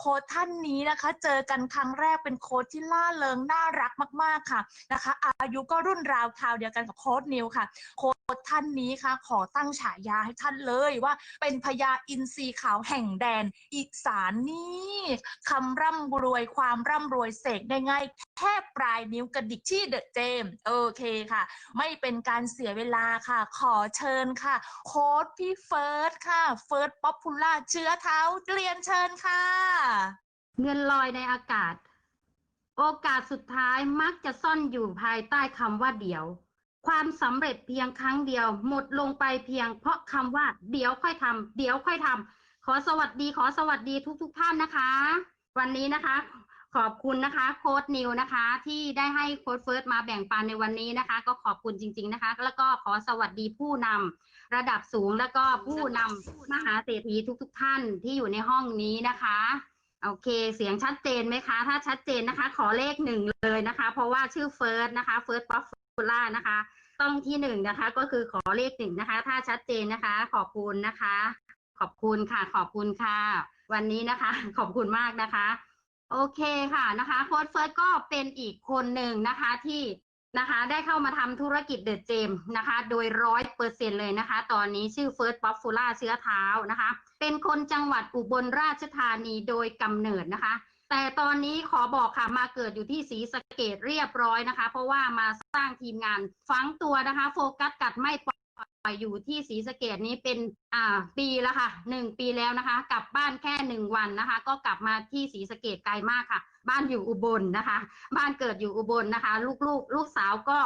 โค้ชท่านนี้นะคะ เจอกันครั้งแรกเป็นโค้ชที่ล่าเริงน่ารักมาก ๆค่ะนะคะ อายุก็รุ่นราวคราวเดียวกันกับโค้ชนิวค่ะ โค้ชท่านนี้ค่ะ ขอตั้งฉายาให้ท่านเลยว่า เป็นพญาอินทรีขาวแห่งแดนอีสานนี่คำร่ำรวยความร่ำรวยเสกได้ง่ายแค่ปลายนิ้วกระดิกที่เดอะเจมโอเคค่ะ ไม่เป็นการเสียเวลาค่ะ ขอเชิญค่ะ โค้ดพี่เฟิร์สค่ะ เฟิร์สป๊อปพูล่าเชื้อเท้าเรียนเชิญค่ะเงินลอยในอากาศ โอกาสสุดท้ายมักจะซ่อนอยู่ภายใต้คำว่าเดี๋ยว ความสำเร็จเพียงครั้งเดียว หมดลงไปเพียง เพราะคำว่า เดี๋ยวค่อยทำเดี๋ยวค่อยทำขอสวัสดีขอสวัสดีทุก ๆทท่านนะคะ วันนี้นะคะ ขอบคุณนะคะโค้ดนิวนะคะ ที่ได้ให้โค้ดเฟิร์สมาแบ่งปันในวันนี้นะคะ ก็ขอบคุณจริง ๆนะคะ แล้วก็ขอสวัสดีผู้นำ ระดับสูงแล้วก็ผู้นำมหาเศรษฐีทุก ๆ ท่านที่อยู่ในห้องนี้นะคะโอเค เสียงชัดเจนไหมคะ ถ้าชัดเจนนะคะ ขอเลขหนึ่งเลยนะคะ เพราะว่าชื่อเฟิร์สนะคะเฟิร์สป๊อปฟูล่านะคะ ต้องที่หนึ่งนะคะ ก็คือขอเลขหนึ่งนะคะ ถ้าชัดเจนนะคะ ขอบคุณนะคะ ขอบคุณค่ะ ขอบคุณค่ะ วันนี้นะคะ ขอบคุณมากนะคะ โอเคค่ะนะคะ โค้ดเฟิร์สก็เป็นอีกคนหนึ่งนะคะที่ นะคะ ได้เข้ามาทำธุรกิจเดอะเจมนะคะ โดยร้อยเปอร์เซ็นเลยนะคะ ตอนนี้ชื่อเฟิร์สป๊อปฟูล่าเชื้อเท้านะคะ เป็นคนจังหวัดอุบลราชธานีโดยกำเนิดนะคะ แต่ตอนนี้ขอบอกค่ะมาเกิดอยู่ที่ศรีสะเกดเรียบร้อยนะคะ เพราะว่ามาสร้างทีมงานฝังตัวนะคะ โฟกัสกัดไม่ปล่อยอยู่ที่ศรีสะเกดนี้เป็นอ่าปีแล้วค่ะหนึ่งปีแล้วนะคะ กลับบ้านแค่หนึ่งวันนะคะ ก็กลับมาที่ศรีสะเกดไกลมากค่ะ บ้านอยู่อุบลนะคะ บ้านเกิดอยู่อุบลนะคะ ลูกๆลลูกสาวก็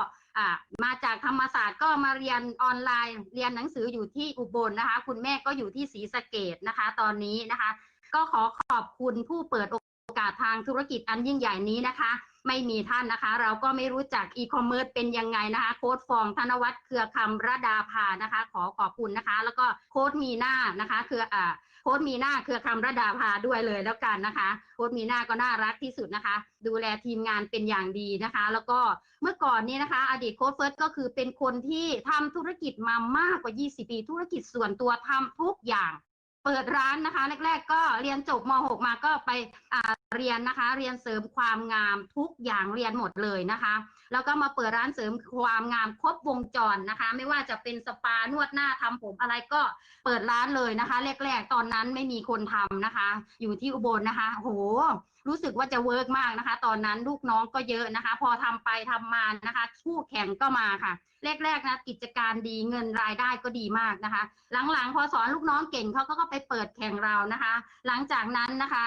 มาจากธรรมศาสตร์ก็มาเรียนออนไลน์ เรียนหนังสืออยู่ที่อุบลนะคะ คุณแม่ก็อยู่ที่ศรีสะเกดนะคะ ตอนนี้นะคะ ก็ขอขอบคุณผู้เปิดโอกาสทางธุรกิจอันยิ่งใหญ่นี้นะคะ ไม่มีท่านนะคะ เราก็ไม่รู้จักอีคอมเมิร์ซเป็นยังไงนะคะ โค้ดฟองธนวัฒน์เครือคำระดาภานะคะ ขอขอบคุณนะคะ แล้วก็โค้ดมีหน้านะคะ คืออ่า ค้ดมีหน้าเครือคำระดาภาด้วยเลยแล้วกันนะคะโค้ดมีหน้าก็น่ารักที่สุดนะคะ ดูแลทีมงานเป็นอย่างดีนะคะ แล้วก็เมื่อก่อนนี้นะคะ อดีตโค้ดเฟิร์สก็คือเป็นคนที่ทำธุรกิจมามากกว่า 20 ปี ธุรกิจส่วนตัวทำทุกอย่าง เปิดร้านนะคะแรกๆก็เรียนจบม .6 มาก็ไปเรียนนะคะ เรียนเสริมความงามทุกอย่างเรียนหมดเลยนะคะ แล้วก็มาเปิดร้านเสริมความงามครบวงจรนะคะ ไม่ว่าจะเป็นสปานวดหน้าทำผมอะไรก็เปิดร้านเลยนะคะ แรกๆตอนนั้นไม่มีคนทำนะคะ อยู่ที่อุบลนะคะโห รู้สึกว่าจะเวิร์กมากนะคะ ตอนนั้นลูกน้องก็เยอะนะคะ พอทำไปทำมานะคะ คู่แข่งก็มาค่ะ แรกๆนะกิจการดีเงินรายได้ก็ดีมากนะคะ หลังๆ พอสอนลูกน้องเก่งเขาก็ไปเปิดแข่งเรานะคะ หลังจากนั้นนะคะ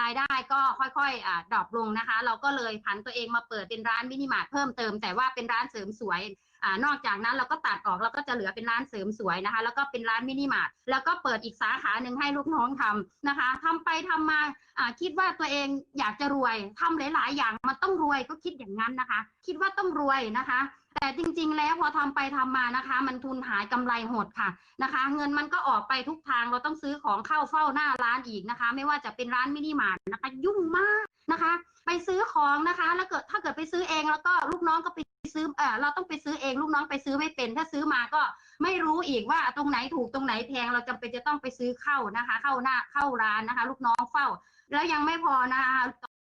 รายได้ก็ค่อยๆอดรอปลงนะคะ เราก็เลยผันตัวเองมาเปิดเป็นร้านมินิมาร์ทเพิ่มเติมแต่ว่าเป็นร้านเสริมสวย อนอกจากนั้นเราก็ตัดออกเราก็จะเหลือเป็นร้านเสริมสวยนะคะ แล้วก็เป็นร้านมินิมาร์ทแล้วก็เปิดอีกสาขาหนึ่งให้ลูกน้องทำนะคะทำไปทำมาอ่าคิดว่าตัวเองอยากจะรวยทำหลาย ๆ อย่างมันต้องรวยก็คิดอย่างนั้นนะคะ คิดว่าต้องรวยนะคะแต่จริงๆ แล้วพอทำไปทำมานะคะ มันทุนหายกำไรหดค่ะนะคะ เงินมันก็ออกไปทุกทางเราต้องซื้อของเข้าเฝ้าหน้าร้านอีกนะคะ ไม่ว่าจะเป็นร้านมินิมาร์ทนะคะ ยุ่งมากนะคะ ไปซื้อของนะคะ แล้วเกิดถ้าเกิดไปซื้อเองแล้วก็ลูกน้องก็ไป ซื้อเออเราต้องไปซื้อเองลูกน้องไปซื้อไม่เป็น ถ้าซื้อมาก็ไม่รู้อีกว่าตรงไหนถูกตรงไหนแพงเราจำเป็นจะต้องไปซื้อเข้านะคะ เข้าหน้าเข้าร้านนะคะ ลูกน้องเฝ้า แล้วยังไม่พอนะคะ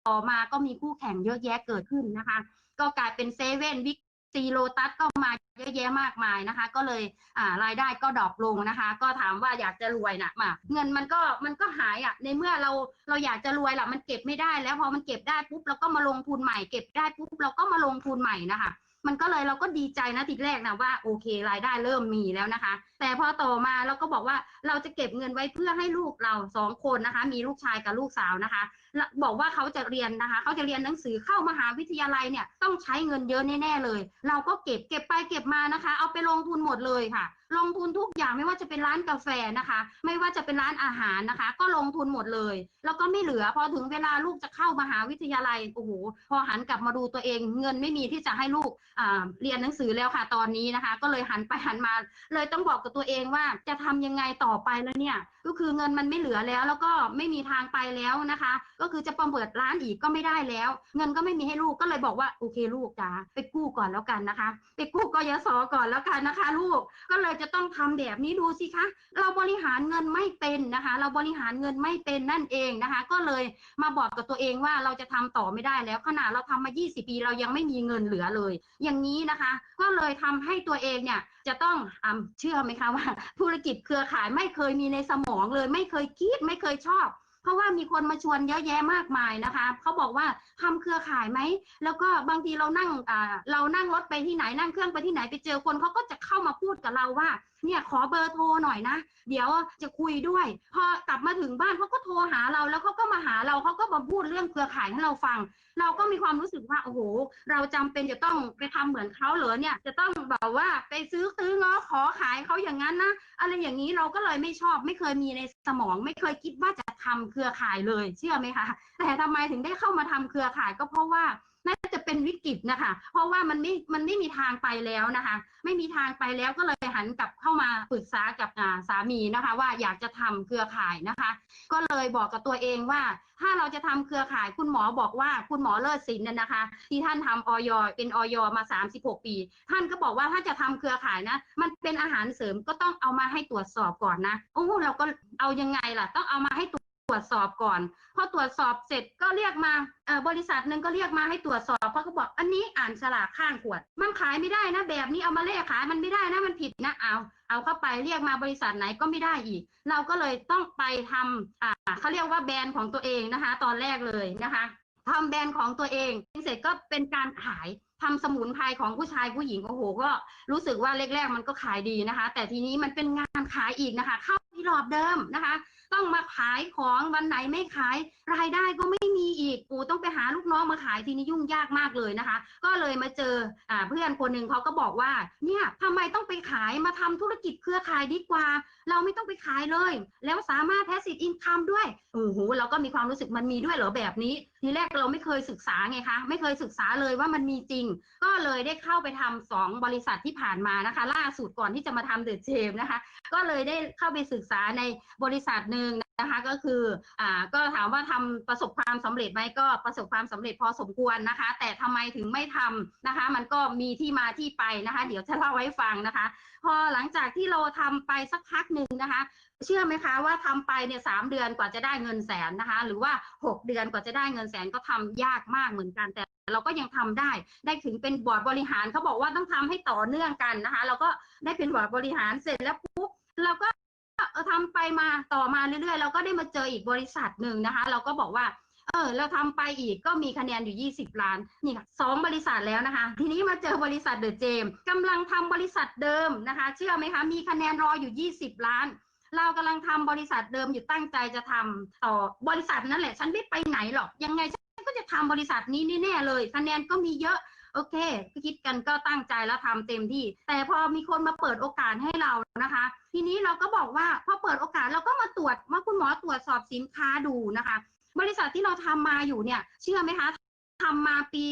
ต่อมาก็มีคู่แข่งเยอะแยะเกิดขึ้นนะคะ ก็กลายเป็นเซเว่นวิกซีโลตัสก็มาเยอะแยะมากมายนะคะ ก็เลยอ่ารายได้ก็ดรอปลงนะคะ ก็ถามว่าอยากจะรวยนะมาเงินมันก็มันก็หายอะในเมื่อเราเราอยากจะรวยล่ะมันเก็บไม่ได้แล้วพอมันเก็บได้ปุ๊บเราก็มาลงทุนใหม่เก็บได้ปุ๊บเราก็มาลงทุนใหม่นะคะ มันก็เลยเราก็ดีใจนะทีแรกนะว่าโอเครายได้เริ่มมีแล้วนะคะ แต่พอต่อมาเราก็บอกว่าเราจะเก็บเงินไว้เพื่อให้ลูกเราสองคนนะคะ มีลูกชายกับลูกสาวนะคะ บอกว่าเขาจะเรียนนะคะเขาจะเรียนหนังสือเข้ามหาวิทยาลัยเนี่ยต้องใช้เงินเยอะแน่ๆเลย เราก็เก็บเก็บไปเก็บมานะคะ เอาไปลงทุนหมดเลยค่ะ ลงทุนทุกอย่างไม่ว่าจะเป็นร้านกาแฟนะคะ ไม่ว่าจะเป็นร้านอาหารนะคะ ก็ลงทุนหมดเลย แล้วก็ไม่เหลือพอถึงเวลาลูกจะเข้ามหาวิทยาลัยโอ้โหพอหันกลับมาดูตัวเอง เงินไม่มีที่จะให้ลูกเรียนหนังสือแล้วค่ะ ตอนนี้นะคะ ก็เลยหันไปหันมา เลยต้องบอกกับตัวเองว่าจะทำยังไงต่อไปแล้วเนี่ยก็คือเงินมันไม่เหลือแล้ว แล้วก็ไม่มีทางไปแล้วนะคะ ก็คือจะประเปิดร้านอีกก็ไม่ได้แล้ว เงินก็ไม่มีให้ลูกก็เลยบอกว่าโอเคลูกจ๋าไปกู้ก่อนแล้วกันนะคะ ไปกู้กยศก่อนแล้วกันนะคะ ลูกก็เลยจะต้องทำแบบนี้ดูสิคะเราบริหารเงินไม่เป็นนะคะ เราบริหารเงินไม่เป็นนั่นเองนะคะ ก็เลยมาบอกกับตัวเองว่าเราจะทำต่อไม่ได้แล้วขนาดเราทำมา 20 ปีเรายังไม่มีเงินเหลือเลย อย่างนี้นะคะ ก็เลยทำให้ตัวเองเนี่ยจะต้องอเชื่อไหมคะว่า ธุรกิจเครือข่ายไม่เคยมีในสมองเลยไม่เคยคิดไม่เคยชอบ เพราะว่ามีคนมาชวนเยอะแยะมากมายนะคะเขาบอกว่าทำเครือข่ายไหมแล้วก็บางทีเรานั่งเรานั่งรถไปที่ไหนนั่งเครื่องไปที่ไหนไปเจอคนเขาก็จะเข้ามาพูดกับเราว่าเนี่ยขอเบอร์โทรหน่อยนะ เดี๋ยวจะคุยด้วย พอกลับมาถึงบ้านเขาก็โทรหาเราแล้วเขาก็มาหาเราเขาก็มาพูดเรื่องเครือข่ายให้เราฟัง เราก็มีความรู้สึกว่าโอ้โห เราจำเป็นจะต้องไปทำเหมือนเขาเหรอเนี่ย จะต้องแบบว่าไปซื้อซื้อง้อขอขายเขาอย่างนั้นนะอะไรอย่างนี้เราก็เลยไม่ชอบ ไม่เคยมีในสมอง ไม่เคยคิดว่าจะทำเครือข่ายเลย เชื่อไหมคะแต่ทำไมถึงได้เข้ามาทำเครือข่ายก็เพราะว่าน่าจะเป็นวิกฤตนะคะ เพราะว่ามันไม่มันไม่มีทางไปแล้วนะคะ ไม่มีทางไปแล้วก็เลยหันกลับเข้ามาปรึกษากับสามีนะคะ ว่าอยากจะทำเครือข่ายนะคะ ก็เลยบอกกับตัวเองว่า ถ้าเราจะทำเครือข่ายคุณหมอบอกว่าคุณหมอเลิศศิลป์น่ยนะคะ ที่ท่านทำออยเป็นออยมา 36 ปี ท่านก็บอกว่าถ้าจะทำเครือข่ายนะ มันเป็นอาหารเสริมก็ต้องเอามาให้ตรวจสอบก่อนนะโอ้เราก็เอายังไงล่ะ ต้องเอามาให้ตรวจ รวจสอบก่อน พอตรวจสอบเสร็จก็เรียกมาเออบริษัทหนึ่งก็เรียกมาให้ตรวจสอบเพราะเขาบอกอันนี้อ่านฉลากข้างขวด มันขายไม่ได้นะ แบบนี้เอามาเลขขายมันไม่ได้นะมันผิดนะเอา เอาเข้าไปเรียกมาบริษัทไหนก็ไม่ได้อีก เราก็เลยต้องไปทำอ่าเขาเรียกว่าแบรนด์ของตัวเองนะคะ ตอนแรกเลยนะคะทำแบรนด์ของตัวเองเสร็จก็เป็นการขาย ทำสมุนไพรของผู้ชายผู้หญิงโอ้โหก็รู้สึกว่าแรกๆมันก็ขายดีนะคะ แต่ทีนี้มันเป็นงานขายอีกนะคะ เข้าที่รอบเดิมนะคะ ต้องมาขายของวันไหนไม่ขายรายได้ก็ไม่ มีอีกโอ้ต้องไปหาลูกน้องมาขายทีนี้ยุ่งยากมากเลยนะคะ ก็เลยมาเจออเพื่อนคนหนึ่งเขาก็บอกว่า เนี่ยทำไมต้องไปขายมาทำธุรกิจเครือข่ายดีกว่า เราไม่ต้องไปขายเลย แล้วสามารถ passive income ด้วยโอ้โหเราก็มีความรู้สึกมันมีด้วยเหรอแบบนี้ ทีแรกเราไม่เคยศึกษาไงคะ ไม่เคยศึกษาเลยว่ามันมีจริง ก็เลยได้เข้าไปทำสองบริษัทที่ผ่านมานะคะ ล่าสุดก่อนที่จะมาทำเดอะเจมนะคะ ก็เลยได้เข้าไปศึกษาในบริษัทหนึ่งนะคะ ก็คืออ่าก็ถามว่าทำประสบความสำเร็จไหมก็ประสบความสำเร็จพอสมควรนะคะ แต่ทำไมถึงไม่ทำนะคะ มันก็มีที่มาที่ไปนะคะ เดี๋ยวจะเล่าให้ฟังนะคะ พอหลังจากที่เราทำไปสักพักหนึ่งนะคะ เชื่อไหมคะว่าทำไปเนี่ยสามเดือนกว่าจะได้เงินแสนนะคะ หรือว่าหกเดือนกว่าจะได้เงินแสนก็ทำยากมากเหมือนกันแต่เราก็ยังทำได้ ได้ถึงเป็นบอร์ดบริหารเขาบอกว่าต้องทำให้ต่อเนื่องกันนะคะ เราก็ได้เป็นบอร์ดบริหารเสร็จแล้วปุ๊บเราก็เออทำไปมาต่อมาเรื่อยๆ เราก็ได้มาเจออีกบริษัทหนึ่งนะคะ เราก็บอกว่า เออเราทำไปอีกก็มีคะแนนอยู่ 20 ล้านนี่ค่ะสองบริษัทแล้วนะคะ ทีนี้มาเจอบริษัทเดอะเจมกำลังทำบริษัทเดิมนะคะ เชื่อไหมคะ มีคะแนนรออยู่ 20 ล้าน เรากำลังทำบริษัทเดิมอยู่ตั้งใจจะทำต่อบริษัทนั่นแหละ ฉันไม่ไปไหนหรอก ยังไงฉันก็จะทำบริษัทนี้แน่เลย คะแนนก็มีเยอะโอเคคิดกันก็ตั้งใจแล้วทำเต็มที่ แต่พอมีคนมาเปิดโอกาสให้เรานะคะ ทีนี้เราก็บอกว่าพอเปิดโอกาสเราก็มาตรวจมาคุณหมอตรวจสอบสินค้าดูนะคะ บริษัทที่เราทำมาอยู่เนี่ยเชื่อไหมคะทำมาปี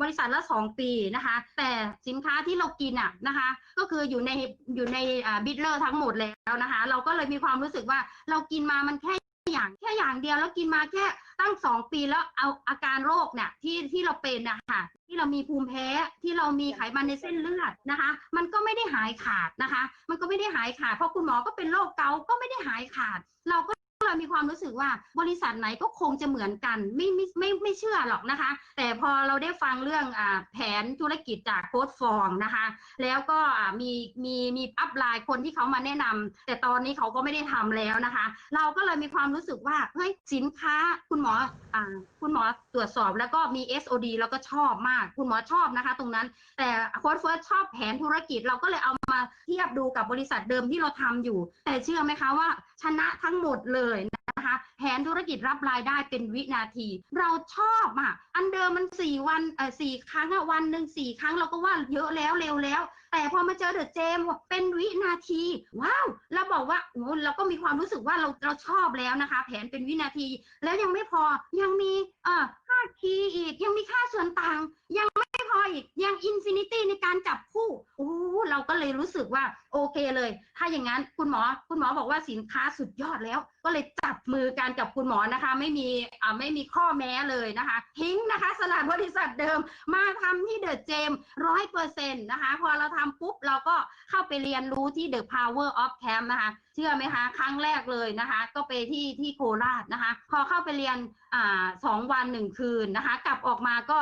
บริษัทละสองปีนะคะ แต่สินค้าที่เรากินอะนะคะ ก็คืออยู่ในอยู่ในบิดเลอร์ทั้งหมดแล้วนะคะ เราก็เลยมีความรู้สึกว่าเรากินมามันแค่อย่างแค่อย่างเดียวแล้วกินมาแค่ตั้งสองปีแล้วเอาอาการโรคเนี่ยที่ที่เราเป็นนะคะที่เรามีภูมิแพ้ที่เรามีไขมันในเส้นเลือดนะคะ มันก็ไม่ได้หายขาดนะคะ มันก็ไม่ได้หายขาดเพราะคุณหมอก็เป็นโรคเกาต์ก็ไม่ได้หายขาด เราก็ เลยมีความรู้สึกว่าบริษัทไหนก็คงจะเหมือนกัน ไม่ไม่ไม่ไม่เชื่อหรอกนะคะ แต่พอเราได้ฟังเรื่องอ่าแผนธุรกิจจากโค้ดฟองนะคะ แล้วก็อ่ามีมีมีอัพไลน์คนที่เขามาแนะนำแต่ตอนนี้เขาก็ไม่ได้ทำแล้วนะคะ เราก็เลยมีความรู้สึกว่าเฮ้ยสินค้าคุณหมออ่าคุณหมอตรวจสอบแล้วก็มี SOD แล้วก็ชอบมาก คุณหมอชอบนะคะ ตรงนั้นแต่โค้ดเฟิร์สชอบแผนธุรกิจเราก็เลยเอา มาเทียบดูกับบริษัทเดิมที่เราทำอยู่ แต่เชื่อไหมคะว่า ชนะทั้งหมดเลยนะคะแผนธุรกิจรับรายได้เป็นวินาที เราชอบอะอันเดิมมันสี่วันเออสี่ครั้งอะวันหนึ่งสี่ครั้งเราก็ว่าเยอะแล้วเร็วแล้ว แต่พอมาเจอเดอะเจมเป็นวินาที ว้าวเราบอกว่าโอ้เราก็มีความรู้สึกว่าเราเราชอบแล้วนะคะ แผนเป็นวินาที แล้วยังไม่พอยังมีเอ่อค่าคีย์อีกยังมีค่าส่วนต่างยังไม่ อออีกยังอินฟินิตี้ในการจับคู่โอ้เราก็เลยรู้สึกว่าโอเคเลย ถ้าอย่างนั้นคุณหมอคุณหมอบอกว่าสินค้าสุดยอดแล้ว ก็เลยจับมือกันกับคุณหมอนะคะ ไม่มีอ่าไม่มีข้อแม้เลยนะคะทิ้งนะคะ สลัดบริษัทเดิมมาทำที่เดอะเจมร้อยเปอร์เซ็นต์นะคะ พอเราทำปุ๊บเราก็เข้าไปเรียนรู้ที่ The Power of Camp นะคะ เชื่อไหมคะ ครั้งแรกเลยนะคะ ก็ไปที่ที่โคราชนะคะ พอเข้าไปเรียนอ่าสองวันหนึ่งคืนนะคะ กลับออกมาก็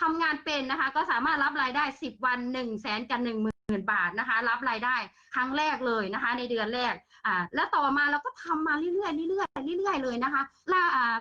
ทำงานเป็นนะคะ ก็สามารถรับรายได้ 10 วัน1นึ่งแสนกับหนึ่งหมื่นบาทนะคะ รับรายได้ครั้งแรกเลยนะคะ ในเดือนแรกอ่าแล้วต่อมาเราก็ทำมาเรื่อยๆเรื่อยๆเรื่อยๆเลยนะคะแลวอ่า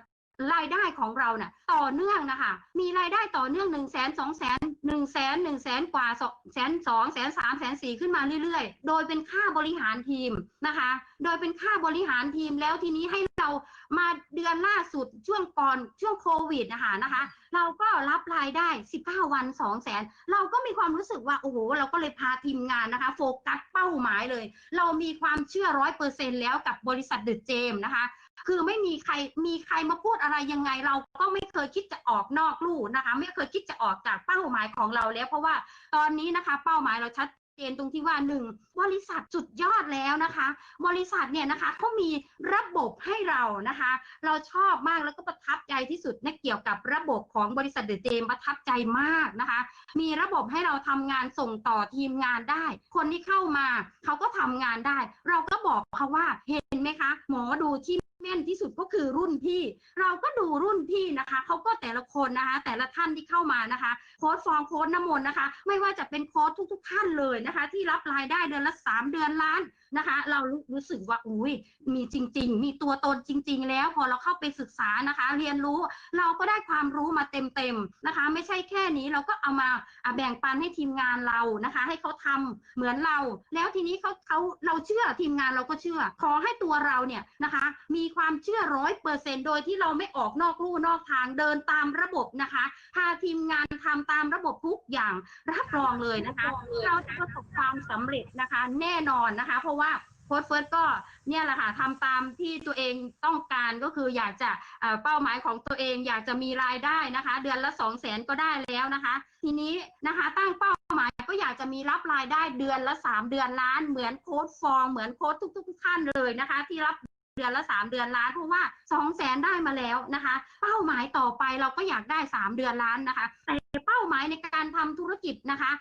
รายได้ของเราเนี่ยต่อเนื่องนะคะ มีรายได้ต่อเนื่องหนึ่งแสนสองแสนหนึ่งแสนหนึ่งแสนกว่าแสนสองแสนสามแสนสี่ขึ้นมาเรื่อยๆ โดยเป็นค่าบริหารทีมนะคะ โดยเป็นค่าบริหารทีมแล้วทีนี้ให้ เรามาเดือนล่าสุดช่วงก่อนช่วงโควิดนะคะนะคะ เราก็รับรายได้ 19 วัน 2 0 0แสนเราก็มีความรู้สึกว่าโอ้โหเราก็เลยพาทีมงานนะคะ โฟกัสเป้าหมายเลย เรามีความเชื่อร้อยเปอร์เซ็นแล้วกับบริษัทเดอะเจมนะคะคือไม่มีใครมีใครมาพูดอะไรยังไง เราก็ไม่เคยคิดจะออกนอกลู่นะคะ ไม่เคยคิดจะออกจากเป้าหมายของเราแล้ว เพราะว่าตอนนี้นะคะ เป้าหมายเราชัดเจนตรงที่ว่าหนึ่งบริษัทสุดยอดแล้วนะคะ บริษัทเนี่ยนะคะเขามีระบบให้เรานะคะ เราชอบมากแล้วก็ประทับใจที่สุดนะเกี่ยวกับระบบของบริษัทเดอะเจมประทับใจมากนะคะ มีระบบให้เราทำงานส่งต่อทีมงานได้ คนที่เข้ามาเขาก็ทำงานได้ เราก็บอกเขาว่าเห็นไหมคะ หมอดูที่ แม่นที่สุดก็คือรุ่นพี่ เราก็ดูรุ่นพี่นะคะเขาก็แต่ละคนนะคะ แต่ละท่านที่เข้ามานะคะ โค้ดฟองโค้ดน้ำมนต์นะคะ ไม่ว่าจะเป็นโค้ดทุก ๆ ท่านเลยนะคะ ที่รับรายได้เดือนละสามเดือนล้านนะคะ เรารู้รู้สึกว่าอุ้ยมีจริง ๆ มีตัวตนจริง ๆ แล้วพอเราเข้าไปศึกษานะคะ เรียนรู้เราก็ได้ความรู้มาเต็มๆนะคะ ไม่ใช่แค่นี้เราก็เอามาแบ่งปันให้ทีมงานเรานะคะ ให้เขาทำเหมือนเรา แล้วทีนี้เขาเขาเราเชื่อทีมงานเราก็เชื่อ ขอให้ตัวเราเนี่ยนะคะ มีความเชื่อร้อยเปอร์เซ็นโดยที่เราไม่ออกนอกลู่นอกทางเดินตามระบบนะคะพาทีมงานทำตามระบบทุกอย่างรับรองเลยนะคะ เราจะประสบความสำเร็จนะคะ แน่นอนนะคะ เพราะว่าโค้ชเฟิร์สก็เนี่ยแหละค่ะทำตามที่ตัวเองต้องการก็คืออยากจะเอ่อเป้าหมายของตัวเองอยากจะมีรายได้นะคะ เดือนละสองแสนก็ได้แล้วนะคะ ทีนี้นะคะตั้งเป้าหมายก็อยากจะมีรับรายได้เดือนละสามเดือนล้านเหมือนโค้ดฟองเหมือนโค้ดทุก ๆ ท่านเลยนะคะ ที่รับ เดือนละสามเดือนล้านเพราะว่าสองแสนได้มาแล้วนะคะ เป้าหมายต่อไปเราก็อยากได้สามเดือนล้านนะคะ แต่เป้าหมายในการทำธุรกิจนะคะ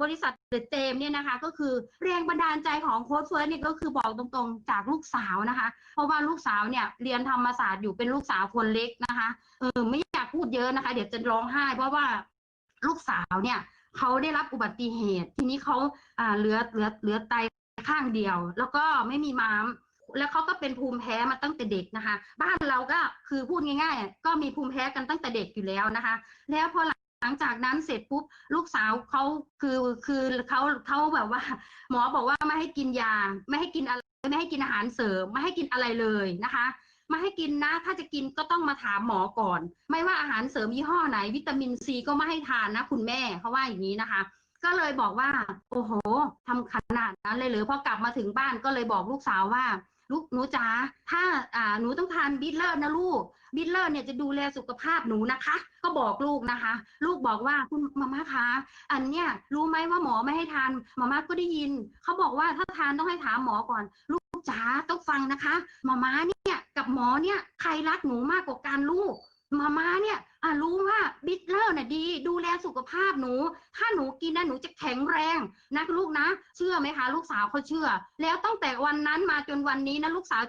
บริษัทเดอะเจมเนี่ยนะคะ ก็คือแรงบันดาลใจของโค้ชเฟิร์สนี่ก็คือบอกตรงๆจากลูกสาวนะคะ เพราะว่าลูกสาวเนี่ยเรียนธรรมศาสตร์อยู่เป็นลูกสาวคนเล็กนะคะเออไม่อยากพูดเยอะนะคะ เดี๋ยวจะร้องไห้ เพราะว่าลูกสาวเนี่ยเขาได้รับอุบัติเหตุ ทีนี้เขาอ่าเหลือเหลือเหลือไตข้างเดียว แล้วก็ไม่มีม้าม แล้วเขาก็เป็นภูมิแพ้มาตั้งแต่เด็กนะคะ บ้านเราก็คือพูดง่าย ๆ ก็มีภูมิแพ้กันตั้งแต่เด็กอยู่แล้วนะคะ แล้วพอหลังจากนั้นเสร็จปุ๊บลูกสาวเขาคือคือเขาเขาแบบว่า หมอบอกว่าไม่ให้กินยา ไม่ให้กินอะไรไม่ให้กินอาหารเสริมไม่ให้กินอะไรเลยนะคะไม่ให้กินนะ ถ้าจะกินก็ต้องมาถามหมอก่อน ไม่ว่าอาหารเสริมยี่ห้อไหน วิตามินซีก็ไม่ให้ทานนะ คุณแม่เขาว่าอย่างนี้นะคะ ก็เลยบอกว่า โอ้โหทำขนาดนั้นเลยหรือพอกลับมาถึงบ้านก็เลยบอกลูกสาวว่า ลูกหนูจ๋าถ้าอ่าหนูต้องทานบิทเลอร์นะลูกบิทเลอร์เนี่ยจะดูแลสุขภาพหนูนะคะ ก็บอกลูกนะคะ ลูกบอกว่าคุณมาม่าคะอันเนี้ยรู้ไหมว่าหมอไม่ให้ทานมาม่าก็ได้ยินเขาบอกว่าถ้าทานต้องให้ถามหมอก่อน ลูกจ๋าต้องฟังนะคะมาม่าเนี่ยกับหมอเนี่ยใครรักหนูมากกว่ากันลูก มาม่าเนี่ยรู้ว่าบิทเลอร์เนี่ยดี ดูแลสุขภาพหนู ถ้าหนูกินนะหนูจะแข็งแรงนะลูกนะ เชื่อไหมคะ ลูกสาวเขาเชื่อ แล้วตั้งแต่วันนั้นมาจนวันนี้นะลูกสาว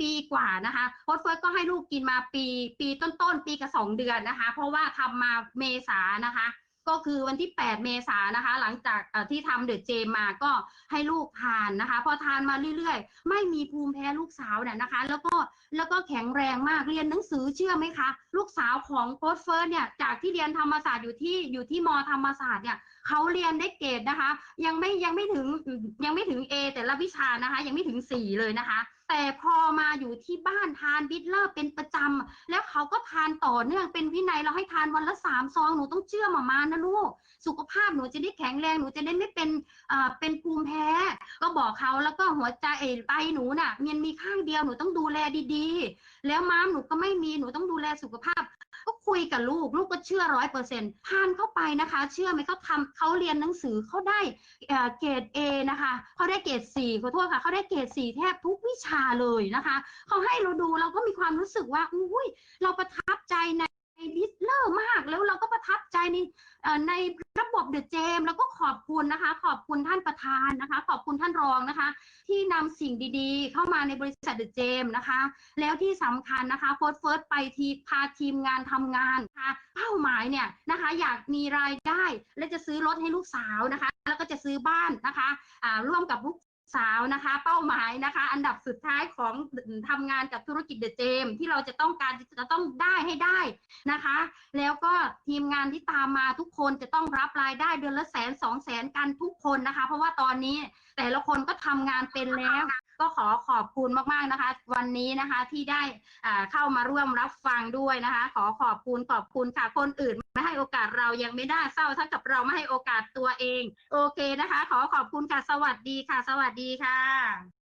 ปีกว่านะคะโค้ชเฟิร์สก็ให้ลูกกินมาปี ปีต้นๆปีกับสองเดือนนะคะ เพราะว่าทำมาเมษานะคะ ก็คือวันที่ 8 เมษายนนะคะ หลังจากที่ทำเดอะเจมมาก็ให้ลูกทานนะคะ พอทานมาเรื่อยๆ ไม่มีภูมิแพ้ลูกสาวเนี่ยนะคะ แล้วก็แล้วก็แข็งแรงมากเรียนหนังสือเชื่อไหมคะ ลูกสาวของโค้ชเฟิร์สเนี่ยจากที่เรียนธรรมศาสตร์อยู่ที่อยู่ที่มธรรมศาสตร์เนี่ยเขาเรียนได้เกรดนะคะ ยังไม่ยังไม่ถึงยังไม่ถึง A แต่ละวิชานะคะ ยังไม่ถึง 4 เลยนะคะ แต่พอมาอยู่ที่บ้านทานบิทเลอร์เป็นประจำแล้วเขาก็ทานต่อเนื่องเป็นวินัยเราให้ทานวันละสามซองหนูต้องเชื่อหมามานะลูกสุขภาพหนูจะได้แข็งแรงหนูจะได้ไม่เป็นอ่าเป็นภูมิแพ้ ก็บอกเขาแล้วก็หัวใจเอ๋ไปหนูน่ะมันมีข้างเดียวหนูต้องดูแลดีๆ แล้วม้ามหนูก็ไม่มีหนูต้องดูแลสุขภาพ ก็คุยกับลูก ลูกก็เชื่อร้อยเปอร์เซ็นต์ผ่านเข้าไปนะคะ เชื่อไหมเขาทำเขาเรียนหนังสือเขาได้เอ่อเกรดเอนะคะเขาได้เกรดสี่ขอโทษค่ะเขาได้เกรดสี่แทบทุกวิชาเลยนะคะเขาให้เราดูเราก็มีความรู้สึกว่าอุ้ยเราประทับใจใน ดิสเลอร์มากแล้วเราก็ประทับใจในในระบบเดอะเจมแล้วก็ขอบคุณนะคะ ขอบคุณท่านประธานนะคะ ขอบคุณท่านรองนะคะ ที่นำสิ่งดีๆ เข้ามาในบริษัทเดอะเจมนะคะ แล้วที่สำคัญนะคะโฟร์เฟิร์สไปทีพาทีมงานทำงานนะคะเป้าหมายเนี่ยนะคะ อยากมีรายได้และจะซื้อรถให้ลูกสาวนะคะ แล้วก็จะซื้อบ้านนะคะร่วมกับลูก สาวนะคะ เป้าหมายนะคะ อันดับสุดท้ายของทำงานกับธุรกิจเดอะเจมที่เราจะต้องการจะต้องได้ให้ได้นะคะ แล้วก็ทีมงานที่ตามมาทุกคนจะต้องรับรายได้เดือนละแสนสองแสนกันทุกคนนะคะ เพราะว่าตอนนี้แต่ละคนก็ทำงานเป็นแล้ว ก็ขอขอบคุณมากๆนะคะ วันนี้นะคะที่ได้เข้ามาร่วมรับฟังด้วยนะคะ ขอขอบคุณขอบคุณค่ะคนอื่นไม่ให้โอกาสเรายังไม่ได้เศร้าเท่ากับเราไม่ให้โอกาสตัวเอง โอเคนะคะ ขอขอบคุณค่ะสวัสดีค่ะ สวัสดีค่ะ